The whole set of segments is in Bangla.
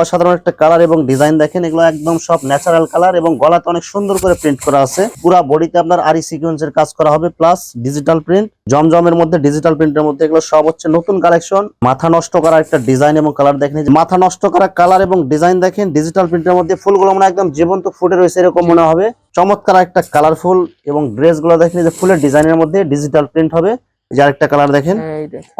অসাধারণ একটা কালার এবং ডিজাইন দেখেন এগুলো একদম সব ন্যাচারাল কালার এবং গলাতে অনেক সুন্দর করে প্রিন্ট করা আছে। পুরো বডিতে আপনার আরি সিকোয়েন্সের কাজ করা হবে প্লাস ডিজিটাল প্রিন্ট জমজমের মধ্যে ডিজিটাল প্রিন্টের মধ্যে এগুলো সব হচ্ছে নতুন কালেকশন মাথা নষ্ট করা একটা ডিজাইন এবং কালার দেখেন মাথা নষ্ট করা কালার এবং ডিজাইন দেখেন ডিজিটাল প্রিন্টের মধ্যে ফুলগুলো মনে একদম জীবন্ত ফুটে রয়েছে এরকম মনে হবে। চমৎকার একটা কালারফুল এবং ড্রেসগুলো দেখেন যে ফুলের ডিজাইনের মধ্যে ডিজিটাল প্রিন্ট হবে। এই যে আরেকটা কালার দেখেন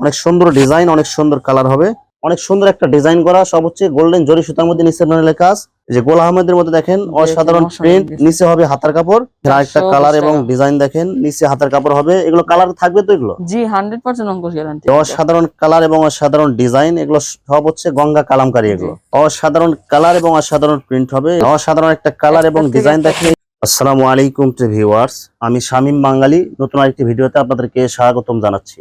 অনেক সুন্দর ডিজাইন অনেক সুন্দর কালার হবে। অনেক সুন্দর একটা ডিজাইন করা সব হচ্ছে গোল্ডেন জরি সুতার মধ্যে নিচে লেখা কাজ। যে গোল আহমেদের মধ্যে দেখেন অসাধারণ প্রিন্ট নিচে হবে হাতার কাপড় চারশো কালার এবং ডিজাইন দেখেন নিচে হাতার কাপড় হবে। এগুলো কালার থাকবে তো এগুলো? জি হান্ড্রেড পার্সেন্ট অঙ্কুশ গ্যারান্টি অসাধারণ কালার এবং অসাধারণ ডিজাইন এগুলো সব হচ্ছে গঙ্গা কালামকারী এগুলো। অসাধারণ কালার এবং অসাধারণ প্রিন্ট হবে। অসাধারণ একটা কালার এবং ডিজাইন দেখেন। আসসালামু আলাইকুম টু ভিউয়ার্স আমি শামীম বাঙালি। নতুন আরেকটি ভিডিওতে আপনাদেরকে স্বাগতম জানাচ্ছি।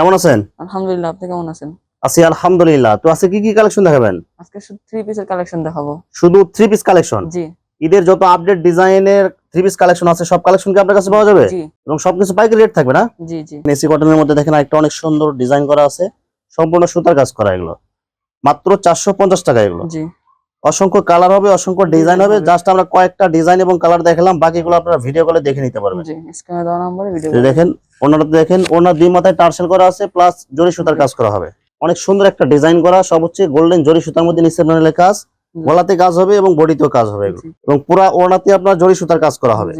কেমন আছেন? আলহামদুলিল্লাহ আপনি কেমন আছেন? আছি আলহামদুলিল্লাহ। তো আজকে কি কি কালেকশন দেখাবেন? আজকে শুধু থ্রি পিসের কালেকশন দেখাবো। শুধু থ্রি পিস কালেকশন জি। ঈদের যত আপডেট ডিজাইনের থ্রি পিস কালেকশন আছে সব কালেকশন কি আপনার কাছে পাওয়া যাবে? জি। এবং সবকিছু পাইকারি রেট থাকবে না? জি জি। এসি কটনের মধ্যে দেখেন একটা অনেক সুন্দর ডিজাইন করা আছে। সম্পূর্ণ সুতার কাজ করা এগুলো। মাত্র চারশো পঞ্চাশ টাকা এগুলো। জি। অসংখ্য কালার হবে অসংখ্য ডিজাইন হবে। জাস্ট আমরা কয়েকটা ডিজাইন এবং কালার দেখালাম বাকিগুলো আপনারা ভিডিও কলে দেখে নিতে পারবেন। দেখেন ওনাটা দেখেন ওনার দুই মাথায় টার্সেল করা আছে প্লাস জরি সুতার কাজ করা হবে। অনেক সুন্দর একটা ডিজাইন করা সব হচ্ছে গোল্ডেন জরি সুতার মধ্যে নিচে লেখা কাজ গলাতে কাজ হবে এবং বডিতেও কাজ হবে এবং পুরা ওনাতে আপনার জরি সুতার কাজ করা হবে।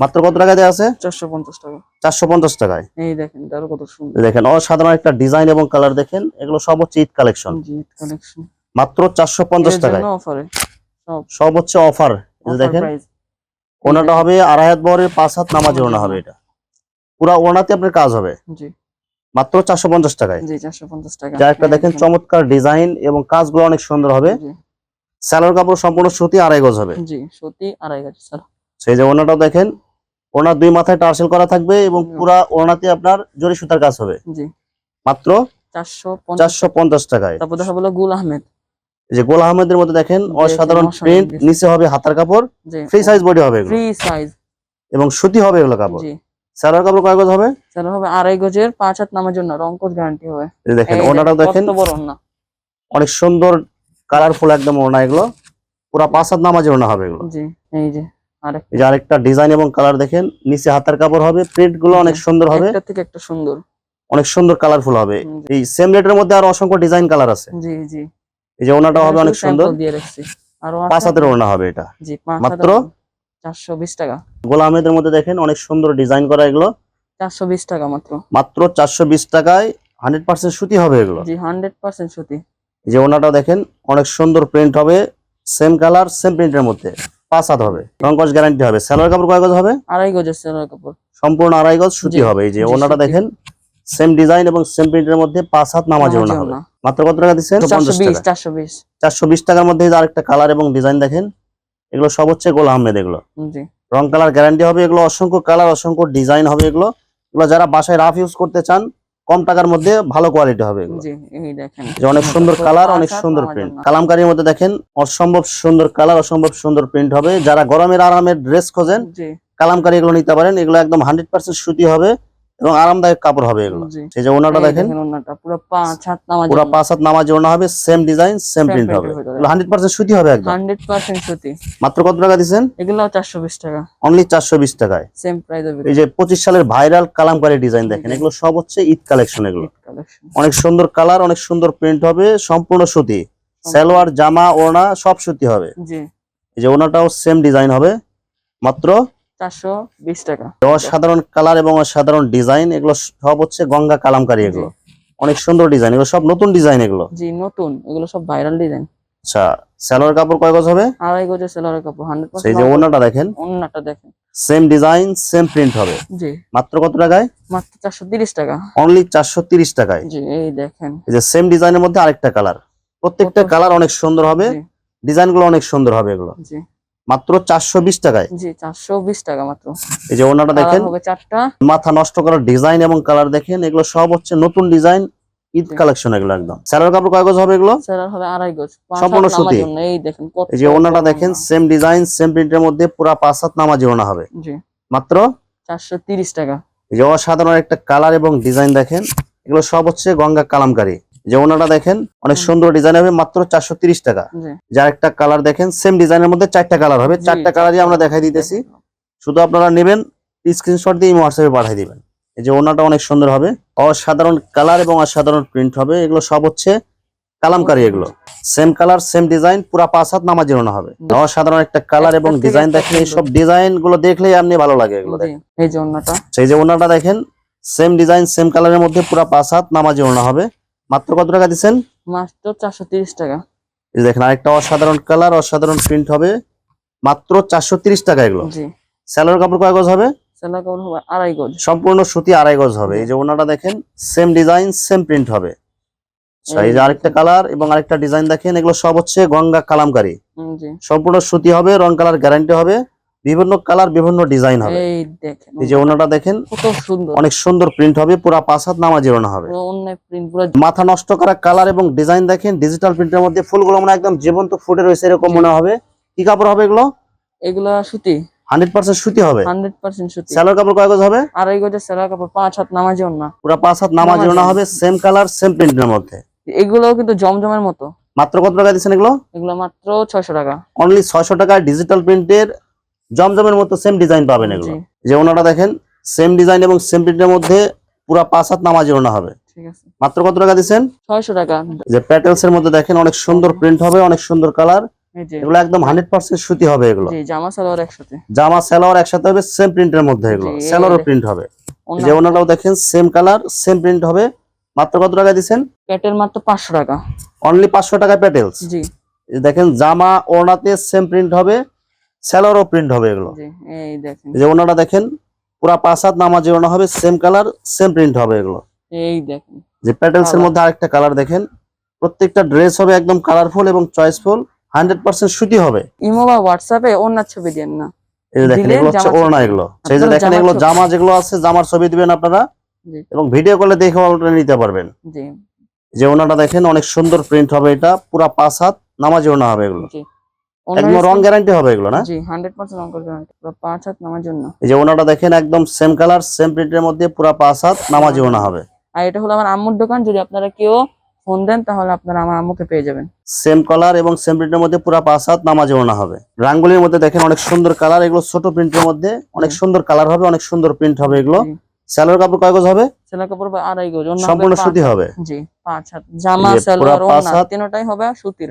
মাত্র কত টাকা দেওয়া আছে? চারশো পঞ্চাশ টাকা। চারশো পঞ্চাশ টাকায়। এই দেখেন আরও কত সুন্দর। দেখেন অসাধারণ একটা ডিজাইন এবং কালার দেখেন এগুলো সব হচ্ছে ঈদ কালেকশন কালেকশন মাত্র চারশো পঞ্চাশ টাকায়। সব। হচ্ছে অফার দেখেন। ওনাটা হবে আড়াই হাত বহরের পাঁচ হাত নামাজ ওনা হবে এটা। পুরা ওনাতে আপনার কাজ হবে। জি। মাত্র চারশো পঞ্চাশ টাকায়। যা একটা দেখেন চমৎকার ডিজাইন এবং কাজগুলো অনেক সুন্দর হবে। জি। স্যালোর কাপড় সম্পূর্ণ সুতি আড়াই গজ হবে। সেই যে ওনাটাও দেখেন ওনার দুই মাথায় টার্সেল করা থাকবে এবং। পুরা ওনাতে আপনার জরি সুতার কাজ হবে। জি। মাত্র চারশো পঞ্চাশ। টাকায়। তারপর দেখা বলো গুল আহমেদ। যে গোল আহমেদের মধ্যে দেখেন অসাধারণ প্রিন্ট নিচে হবে হাতার কাপড় ফ্রি সাইজ বডি হবে ফ্রি সাইজ এবং সুতি হবে এগুলো কাপড়। জি। কাপড় কয় গজ হবে? তাহলে হবে আড়াই গজের পাঁচ হাত নামার জন্য রংকোট গ্যারান্টি হবে। এই দেখেন এই ওনাটাও দেখেন কত বড় না অনেক সুন্দর কালারফুল একদম ওনা এগুলো। পুরা পাঁচ হাত নামাজে ওনা হবে এগুলো। জি এই যে এই যে আরেকটা ডিজাইন এবং কালার দেখেন নিচে হাতার কাপড় হবে প্রিন্টগুলো অনেক সুন্দর হবে। একটা থেকে একটা সুন্দর। অনেক সুন্দর কালারফুল হবে। এই সেম রেটের মধ্যে আর অসংখ্য ডিজাইন কালার আছে। জি জি। এই যে ওনাটা হবে অনেক সুন্দর। দিয়ে রাখছি। আরও পাঁচ হাতের ওনা হবে এটা। জি মাত্র? চারশো বিশ টাকা। গোল আহমেদের মধ্যে দেখেন অনেক সুন্দর ডিজাইন করা এগুলো। চারশো বিশ টাকা মাত্র। মাত্র চারশো বিশ টাকায় হান্ড্রেড পার্সেন্ট সুতি হবে এগুলো। জি হান্ড্রেড পার্সেন্ট সত্যি এই যে ওনাটা দেখেন অনেক সুন্দর প্রিন্ট হবে। সেম কালার সেম প্রিন্টের মধ্যে। পাঁচ হাত হবে। রঙ্কশ গ্যারান্টি হবে। স্যালোয়ার কাপড় কয় গজ হবে? আড়াই গজের সেলার কাপড়। সম্পূর্ণ আড়াই গজ সুতি হবে। এই যে ওনাটা দেখেন সেম ডিজাইন এবং সেম প্রিন্টের মধ্যে পাঁচ হাত নামাজি ওনা হবে। মাত্র কত টাকা দিচ্ছেন? চারশো বিশ। টাকার মধ্যে আরেকটা কালার এবং ডিজাইন দেখেন এগুলো সব হচ্ছে গোল আহমেদ এগুলো। রং কালার গ্যারান্টি হবে এগুলো অসংখ্য কালার অসংখ্য ডিজাইন হবে এগুলো। এগুলো যারা বাসায় রাফ ইউজ করতে চান কম টাকার মধ্যে ভালো কোয়ালিটি হবে যে অনেক সুন্দর কালার অনেক সুন্দর প্রিন্ট। কালামকারীর মধ্যে দেখেন অসম্ভব সুন্দর কালার অসম্ভব সুন্দর প্রিন্ট হবে। যারা গরমের আরামের ড্রেস খোঁজেন কালামকারী এগুলো নিতে পারেন। এগুলো একদম হান্ড্রেড পার্সেন্ট সুতি হবে। এবং আরামদায়ক কাপড় হবে এগুলো। সেই যে ওনাটা দেখেন। ওনাটা পুরো পাঁচ হাত নামার পুরো পাঁচ হাত নামাজ ওনা হবে সেম ডিজাইন সেম প্রিন্ট হবে। হান্ড্রেড পার্সেন্ট সুতি হবে একদম। হান্ড্রেড পার্সেন্ট সত্যি মাত্র কত টাকা দিচ্ছেন? এগুলো চারশো বিশ টাকা। অনলি চারশো বিশ টাকায়। সেম প্রাইস এই যে পঁচিশ সালের ভাইরাল কালামকারী ডিজাইন দেখেন এগুলো সব হচ্ছে ঈদ কালেকশন এগুলো। অনেক সুন্দর কালার অনেক সুন্দর প্রিন্ট হবে সম্পূর্ণ সুতি। সালোয়ার জামা ওড়না সব সুতি হবে। জি। এই যে ওনাটাও সেম ডিজাইন হবে। মাত্র চারশো বিশ টাকা। অসাধারণ কালার এবং অসাধারণ ডিজাইন এগুলো সব হচ্ছে গঙ্গা কালামকারী এগুলো। অনেক সুন্দর ডিজাইন এগুলো সব নতুন ডিজাইন এগুলো। জি নতুন এগুলো সব ভাইরাল ডিজাইন। আচ্ছা সালোয়ার কাপড় কয় গজ হবে? আড়াই গজের কাপড় হান্ড্রেড সেই যে ওনাটা দেখেন। দেখেন। সেম ডিজাইন সেম প্রিন্ট হবে। জি। মাত্র কত টাকায়? মাত্র চারশো তিরিশ টাকা। অনলি চারশো তিরিশ টাকায়। জি এই দেখেন। এই যে সেম ডিজাইনের মধ্যে আরেকটা কালার। প্রত্যেকটা কালার অনেক সুন্দর হবে। জি, ডিজাইনগুলো অনেক সুন্দর হবে এগুলো। জি। মাত্র চারশো বিশ টাকায়। জি চারশো বিশ টাকা মাত্র। এই যে ওনাটা দেখেন চারটা। মাথা নষ্ট করার ডিজাইন এবং কালার দেখেন এগুলো সব হচ্ছে নতুন ডিজাইন ঈদ কালেকশন এগুলো একদম। স্যালোর কাপড় কয় গজ হবে এগুলো? সেলার হবে আড়াই গজ। সম্পূর্ণ সুতি। এই দেখেন এই যে ওনাটা দেখেন সেম ডিজাইন সেম প্রিন্টের মধ্যে পুরা পাঁচ হাত নামাজি ওনা হবে। জি। মাত্র? চারশো তিরিশ টাকা। এই যে অসাধারণ একটা কালার এবং ডিজাইন দেখেন এগুলো সব হচ্ছে গঙ্গা কালামকারী। যে ওনাটা দেখেন অনেক সুন্দর ডিজাইন হবে মাত্র চারশো তিরিশ টাকা। যার একটা কালার দেখেন সেম ডিজাইনের মধ্যে চারটা কালার হবে। চারটা কালারই আমরা দেখাই দিতেছি। শুধু আপনারা নেবেন স্ক্রিনশট দিয়ে হোয়াটসঅ্যাপে পাঠিয়ে দিবেন। এই যে ওনাটা অনেক সুন্দর হবে। অসাধারণ কালার এবং অসাধারণ প্রিন্ট হবে। এগুলো সব হচ্ছে কালামকারী এগুলো। সেম কালার সেম ডিজাইন পুরা পাঁচ হাত নামাজি ওনা হবে। অসাধারণ একটা কালার এবং ডিজাইন দেখেন এই সব ডিজাইনগুলো দেখলেই আপনি ভালো লাগে এগুলো এই যে ওড়নাটা সেই যে ওনাটা দেখেন সেম ডিজাইন সেম কালারের মধ্যে পুরা পাঁচ হাত নামাজি ওনা হবে। মাত্র কত টাকা দিচ্ছেন? মাত্র চারশো টাকা। এই দেখেন আরেকটা অসাধারণ কালার অসাধারণ প্রিন্ট হবে। মাত্র চারশো টাকা এগুলো। জি। স্যালোর কাপড় কয় গজ হবে? সেলার কাপড় হবে আড়াই গজ। সম্পূর্ণ সুতি আড়াই গজ হবে। এই যে ওনাটা দেখেন সেম ডিজাইন সেম প্রিন্ট হবে। আচ্ছা, এই যে আরেকটা কালার এবং আরেকটা ডিজাইন দেখেন এগুলো সব হচ্ছে গঙ্গা কালামকারী। জি। সম্পূর্ণ সুতি হবে রং কালার গ্যারান্টি হবে। বিভিন্ন কালার বিভিন্ন ডিজাইন হবে। এই দেখেন এই যে ওনাটা দেখেন কত সুন্দর। অনেক সুন্দর প্রিন্ট হবে পুরা পাঁচ হাত নামাজি ওনা হবে। প্রিন্ট পুরো মাথা নষ্ট করা কালার এবং ডিজাইন দেখেন ডিজিটাল প্রিন্টের মধ্যে ফুলগুলো মনে একদম জীবন্ত ফুটে রয়েছে এরকম মনে হবে। কি কাপড় হবে এগুলো? এগুলো সুতি। হান্ড্রেড পার্সেন্ট সুতি হবে। হান্ড্রেড পার্সেন্ট সুতি। স্যালোর কাপড় কয় গজ হবে? আড়াই গজের সেলার কাপড় পাঁচ হাত নামাজি ওড়না। পুরা পাঁচ হাত নামাজি ওনা হবে সেম কালার সেম প্রিন্টের মধ্যে। এগুলোও কিন্তু জমজমের মতো। মাত্র কত টাকা দিচ্ছেন এগুলো? এগুলো মাত্র ছয়শো টাকা। অনলি ছয়শো টাকায় ডিজিটাল প্রিন্টের জমজমের মতো সেম ডিজাইন পাবেন এগুলো। যে ওনাটা দেখেন সেম ডিজাইন এবং সেম প্রিন্টের মধ্যে পুরা পাঁচ হাত নামাজি ওনা হবে। ঠিক আছে। মাত্র কত টাকা দিচ্ছেন? ছয়শো টাকা। যে প্যাটেলস এর মধ্যে দেখেন অনেক সুন্দর প্রিন্ট হবে অনেক সুন্দর কালার এগুলো একদম হান্ড্রেড পার্সেন্ট সুতি হবে এগুলো। জামা সালোয়ার একসাথে। জামা সালোয়ার একসাথে হবে সেম প্রিন্টের মধ্যে এগুলো। সালোয়ারও প্রিন্ট হবে। এই যে ওনাটাও দেখেন সেম কালার সেম প্রিন্ট হবে। মাত্র কত টাকা দিচ্ছেন? মাত্র পাঁচশো টাকা। অনলি পাঁচশো টাকা প্যাটেলস জি। দেখেন জামা ওনাতে সেম প্রিন্ট হবে। সালোয়ারও প্রিন্ট হবে এগুলো। এই দেখেন। এই যে ওনাটা দেখেন পুরা পাঁচ হাত নামাজি ওনা হবে সেম কালার সেম প্রিন্ট হবে এগুলো। এই দেখেন। যে প্যাটেলস এর মধ্যে আরেকটা কালার দেখেন প্রত্যেকটা ড্রেস হবে একদম কালারফুল এবং চয়েসফুল হান্ড্রেড পার্সেন্ট সুতি হবে। ইমো বা হোয়াটসঅ্যাপে ওনার ছবি দেন না। এই দেখেন এগুলো হচ্ছে ওড়না এগুলো। সেই যে দেখেন এগুলো জামা যেগুলো আছে জামার ছবি দিবেন আপনারা। জি। এবং ভিডিও কলে দেখে অর্ডার নিতে পারবেন। জি। যে ওনাটা দেখেন অনেক সুন্দর প্রিন্ট হবে এটা পুরা পাঁচ হাত নামাজি ওনা হবে এগুলো। জি। একদম রং গ্যারান্টি হবে এগুলো না? জি গ্যারান্টি পুরো পাঁচ হাত নামার জন্য। এই যে ওনাটা দেখেন একদম সেম কালার সেম প্রিন্টের মধ্যে পুরা পাঁচ হাত নামাজি ওনা হবে। আর এটা হলো আমার আম্মুর দোকান যদি আপনারা কেউ ফোন দেন তাহলে আপনারা আমার আম্মুকে পেয়ে যাবেন। সেম কালার এবং সেম প্রিন্টের মধ্যে পুরা পাঁচ হাত নামাজি ওনা হবে। রাঙ্গুলির মধ্যে দেখেন অনেক সুন্দর কালার এগুলো ছোট প্রিন্টের মধ্যে অনেক সুন্দর কালার হবে অনেক সুন্দর প্রিন্ট হবে এগুলো। জি। স্যালোর কাপড় কয় গজ হবে? সেলা কাপড় আড়াই গজ সম্পূর্ণ সুতি হবে। জি পাঁচ হাত। জামা হাত। তিনটাই হবে সুতির।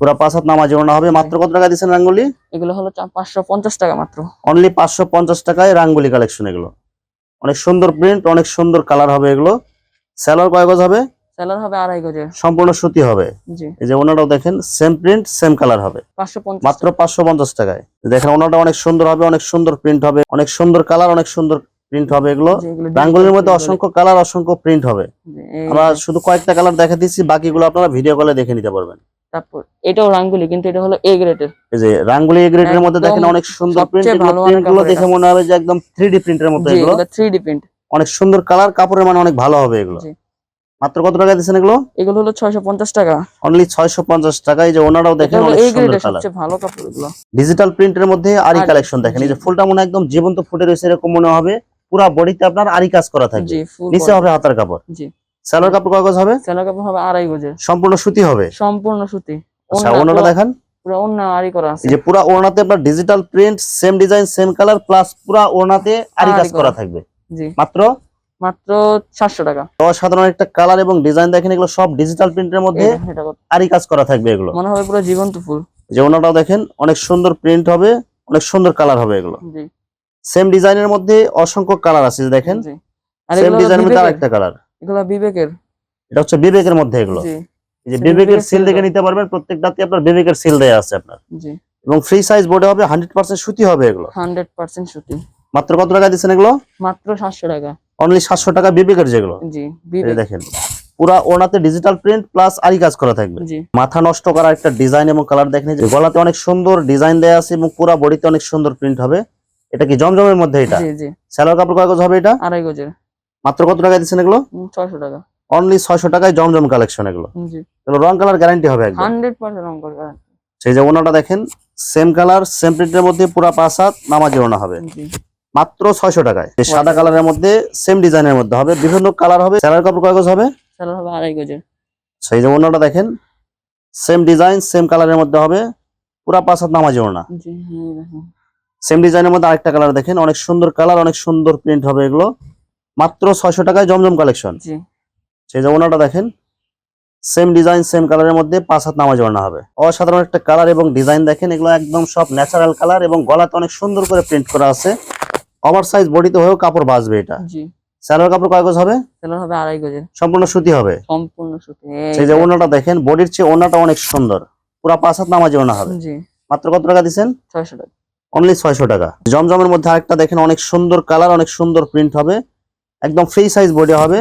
পুরা পাঁচ হাত নামাজি ওনা হবে। মাত্র কত টাকা দিচ্ছেন রাঙ্গুলি? এগুলো হলো পাঁচশো পঞ্চাশ টাকা মাত্র। অনলি পাঁচশো পঞ্চাশ টাকায় রাঙ্গুলি কালেকশন এগুলো। অনেক সুন্দর প্রিন্ট অনেক সুন্দর কালার হবে এগুলো। স্যালোর কয় গজ হবে? সেলার হবে আড়াই গজের। সম্পূর্ণ সুতি হবে। এই যে ওনাটাও দেখেন সেম প্রিন্ট সেম কালার হবে। মাত্র পাঁচশো পঞ্চাশ টাকায়। দেখেন ওনাটা অনেক সুন্দর হবে অনেক সুন্দর প্রিন্ট হবে অনেক সুন্দর কালার অনেক সুন্দর প্রিন্ট হবে এগুলো। রাঙ্গুলির মধ্যে অসংখ্য কালার অসংখ্য প্রিন্ট হবে। আমরা শুধু কয়েকটা কালার দেখা দিচ্ছি বাকিগুলো আপনারা ভিডিও কলে দেখে নিতে পারবেন। তারপর এটাও রাঙ্গুলি কিন্তু এটা হলো এ গ্রেডের এই যে রাঙ্গুলি গ্রেডের মধ্যে দেখেন অনেক সুন্দর প্রিন্টগুলো দেখে মনে হবে যে একদম থ্রি ডি প্রিন্টের মতো এগুলো। এগুলো থ্রি ডি প্রিন্ট অনেক সুন্দর কালার কাপড়ের মানে অনেক ভালো হবে এগুলো। মাত্র কত টাকা দিচ্ছেন এগুলো? এগুলো হলো ছয়শো পঞ্চাশ টাকা। অনলি ছয়শো পঞ্চাশ টাকা। এই যে ওনারাও দেখেন অনেক সুন্দর কালার সবচেয়ে ভালো কাপড় এগুলো। ডিজিটাল প্রিন্টের মধ্যে আরি কালেকশন দেখেন। এই যে ফুলটা মনে হয় একদম জীবন্ত ফুটে রয়েছে এরকম মনে হবে। পুরা বডিতে আপনার আরি কাজ করা থাকবে। নিচে হবে হাতার কাপড়। জি। স্যালোর কাপড় কাগজ হবে? সেলা কাপড় হবে আড়াই গজের। সম্পূর্ণ সুতি হবে? সম্পূর্ণ সুতি। আচ্ছা ওনাটা পুরো- দেখেন। পুরো অন্য আড়ি করা আছে। যে পুরা ওড়নাতে আপনার digital print same design same colour plus পুরা ওড়নাতে আরি কাজ করা করা। থাকবে। জি। মাত্র? মাত্র সাতশো টাকা। অসাধারণ একটা কালার এবং ডিজাইন দেখেন এগুলো সব ডিজিটাল প্রিন্টের মধ্যে কাজ করা থাকবে এগুলো। মনে হবে পুরো জীবন্ত ফুল। যে ওনাটাও দেখেন অনেক সুন্দর প্রিন্ট হবে অনেক সুন্দর কালার হবে এগুলো। জি। সেম ডিজাইনের মধ্যে অসংখ্য কালার আছে যে দেখেন। সেম ডিজাইনের মধ্যে আরেকটা কালার এগুলো বিবেকের। এটা হচ্ছে বিবেকের মধ্যে এগুলো। জি। এই যে বিবেকের সিল দেখে নিতে পারবেন প্রত্যেকটাতে আপনার বিবেকের সিল দেয়া আছে আপনার। জি। এবং ফ্রি সাইজ বোর্ডে হবে হান্ড্রেড পার্সেন্ট সুতি হবে এগুলো। হান্ড্রেড পার্সেন্ট সুতি। মাত্র কত টাকা দিচ্ছেন এগুলো? মাত্র সাতশো টাকা। অনলি সাতশো টাকা বিবেকের যেগুলো। জি বিবেক দেখেন পুরা ওনাতে ডিজিটাল প্রিন্ট প্লাস আরি কাজ করা থাকবে। জি। মাথা নষ্ট করা একটা ডিজাইন এবং কালার দেখেন গলাতে অনেক সুন্দর ডিজাইন দেয়া আছে এবং পুরা বডিতে অনেক সুন্দর প্রিন্ট হবে। এটা কি জমজমের মধ্যে এটা? জি জি। স্যালোয়ার কাপড় কয় গজ হবে এটা? আড়াই গজের। মাত্র কত টাকা দিচ্ছেন এগুলো? ছয়শো টাকা। অনলি ছয়শো টাকায় জমজম কালেকশন এগুলো। রং কালার গ্যারান্টি হবে একদম। হান্ড্রেড পার্সেন্ট রং করবে সেই যে ওনাটা দেখেন সেম কালার সেম প্রিন্টের মধ্যে পুরা পাঁচ হাত নামাজি ওনা হবে। জি। মাত্র ছয়শো টাকায়। সাদা কালারের মধ্যে সেম ডিজাইনের মধ্যে হবে। বিভিন্ন কালার হবে। স্যালোয়ার কাপড় কয় গজ হবে? স্যালার হবে আড়াই গজের। সেই যে ওনাটা দেখেন সেম ডিজাইন সেম কালারের মধ্যে হবে। পুরা পাঁচ হাত নামাজি ওনা। জি হ্যাঁ সেম ডিজাইনের মধ্যে আরেকটা কালার দেখেন। অনেক সুন্দর কালার অনেক সুন্দর প্রিন্ট হবে এগুলো। মাত্র ছয়শো টাকায় জমজম কালেকশন। সেই যে ওনাটা দেখেন সেম ডিজাইন সেম কালারের মধ্যে পাঁচ হাত নামাজ ওড়না হবে। অসাধারণ একটা কালার এবং ডিজাইন দেখেন এগুলো একদম সব ন্যাচারাল কালার এবং গলাতে অনেক সুন্দর করে প্রিন্ট করা আছে। ওভার সাইজ বডিতে হয়েও কাপড় বাঁচবে এটা। জি। স্যালোয়ার কাপড় কয় গজ হবে? স্যালার হবে আড়াই গজের। সম্পূর্ণ সুতি হবে। সম্পূর্ণ সুতি সেই যে ওনাটা দেখেন বডির চেয়ে ওনাটা অনেক সুন্দর। পুরা পাঁচ হাত নামাজ ওড়না হবে। মাত্র কত টাকা দিচ্ছেন? ছয়শো টাকা। অনলি ছয়শো টাকা। জমজমের মধ্যে আরেকটা দেখেন অনেক সুন্দর কালার অনেক সুন্দর প্রিন্ট হবে। একদম ফ্রি সাইজ বডি হবে।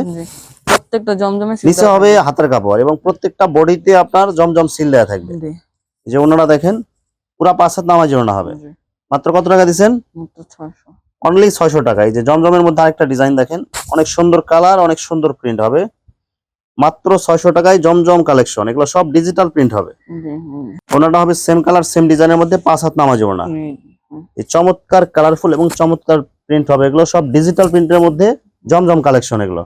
প্রত্যেকটা জমজমে নিচে হবে হাতের কাপড় এবং প্রত্যেকটা বডিতে আপনার জমজম সিল দেওয়া থাকবে। যে ওনারা দেখেন পুরা পাঁচ হাত নামাজ ওনা হবে। মাত্র কত টাকা দিচ্ছেন অনলি ছয়শো। টাকা। এই যে জমজমের মধ্যে আরেকটা ডিজাইন দেখেন অনেক সুন্দর কালার অনেক সুন্দর প্রিন্ট হবে। মাত্র ছয়শো টাকায় জমজম কালেকশন এগুলো সব ডিজিটাল প্রিন্ট হবে। ওনাটা হবে সেম কালার সেম ডিজাইনের মধ্যে পাঁচ হাত নামাজ ওনা। এই চমৎকার কালারফুল এবং চমৎকার প্রিন্ট হবে। এগুলো সব ডিজিটাল প্রিন্টের মধ্যে জমজম কালেকশন এগুলো।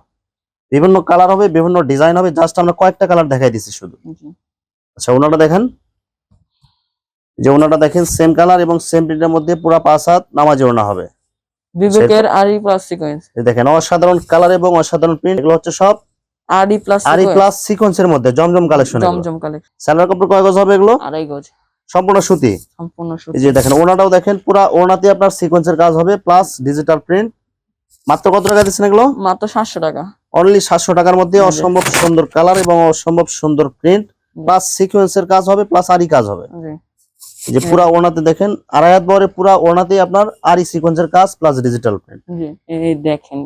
বিভিন্ন কালার হবে বিভিন্ন ডিজাইন হবে জাস্ট আমরা কয়েকটা কালার দেখাই দিচ্ছি শুধু। আচ্ছা ওনাটা দেখেন। যে ওনাটা দেখেন সেম কালার এবং সেম প্রিন্টের মধ্যে পুরা পাঁচ হাত নামাজ ওনা হবে। বিবেকের আরি প্লাস সিকোয়েন্স এই দেখেন অসাধারণ কালার এবং অসাধারণ প্রিন্ট এগুলো হচ্ছে সব আরি প্লাস আরি প্লাস সিকোয়েন্সের মধ্যে জমজম কালেকশন জমজম কালেকশন স্যালোয়ার কাপড় কয় গজ হবে এগুলো? আড়াই গজ। সম্পূর্ণ সুতি। সম্পূর্ণ সুতি এই যে দেখেন ওনাটাও দেখেন পুরা ওনাতে আপনার সিকোয়েন্সের কাজ হবে প্লাস ডিজিটাল প্রিন্ট মাত্র কত টাকা দিচ্ছেন এগুলো? মাত্র সাতশো টাকা। অনলি সাতশো টাকার মধ্যে অসম্ভব সুন্দর কালার এবং অসম্ভব সুন্দর প্রিন্ট প্লাস সিকোয়েন্সের কাজ হবে প্লাস আরি কাজ হবে। যে পুরা ওনাতে দেখেন আড়াই হাত বহরে পুরা ওনাতে আপনার আরি সিকোয়েন্সের কাজ প্লাস ডিজিটাল প্রিন্ট এই দেখেন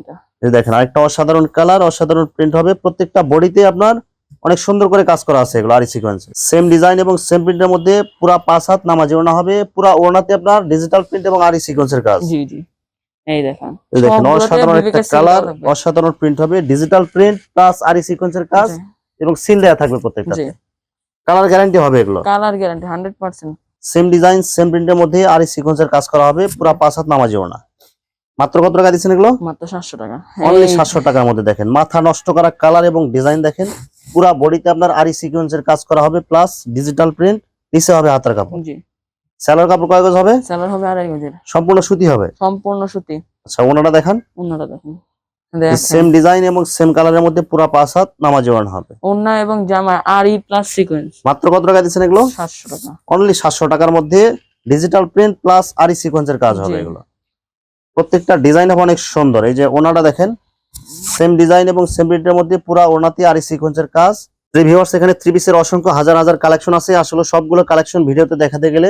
দেখেন আরেকটা অসাধারণ কালার অসাধারণ প্রিন্ট হবে। প্রত্যেকটা বডিতে আপনার অনেক সুন্দর করে কাজ করা আছে এগুলো আরি সিকোয়েন্স সেম ডিজাইন এবং সেম প্রিন্টের মধ্যে পুরা পাঁচ হাত নামাজি ওনা হবে পুরা ওনাতে আপনার ডিজিটাল প্রিন্ট এবং আরি সিকোয়েন্সের কাজ। জি জি। এই দেখেন। দেখেন অসাধারণ একটা কালার অসাধারণ প্রিন্ট হবে ডিজিটাল প্রিন্ট প্লাস আরি সিকোয়েন্সের কাজ এবং সিল দেওয়া থাকবে প্রত্যেকটা কালার গ্যারান্টি হবে এগুলো। Colour guarantee hundred percent same design same প্রিন্টের মধ্যে আরি সিকোয়েন্সের কাজ করা হবে পুরা পাঁচ হাত নামাজি ওনা মাত্র কত টাকা দিচ্ছেন এগুলো? মাত্র সাতশো টাকা। অনলি এই- সাতশো টাকার মধ্যে দেখেন। মাথা নষ্ট করা কালার এবং ডিজাইন দেখেন। পুরা বডিতে আপনার আরি সিকোয়েন্সের কাজ করা হবে প্লাস ডিজিটাল প্রিন্ট নিচে হবে হাতের কাপড়। জি। স্যালোয়ার কাপড় কয় গজ হবে? স্যালার হবে আড়াই গজের। সম্পূর্ণ সুতি হবে? সম্পূর্ণ সুতি। আচ্ছা ওনাটা দেখান। অন্যটা দেখেন। সেম ডিজাইন এবং সেম কালারের মধ্যে পুরা পাঁচ হাত নামাজি ওয়ান হবে। ওন্না এবং জামা আরি প্লাস সিকোয়েন্স মাত্র কত টাকা দিচ্ছেন এগুলো? সাতশো টাকা। অনলি সাতশো টাকার মধ্যে ডিজিটাল প্রিন্ট প্লাস আরি সিকোয়েন্সের কাজ হবে এগুলো। প্রত্যেকটা ডিজাইন হবে অনেক সুন্দর। এই যে ওনাটা দেখেন সেম ডিজাইন এবং সেম প্রিন্টের মধ্যে পুরা ওনাতে আরি সিকোয়েন্সের কাজ। ভিউয়ার্স এখানে থ্রি পিসের অসংখ্য হাজার হাজার কালেকশন আছে। আসলে সবগুলো কালেকশন ভিডিওতে দেখাতে গেলে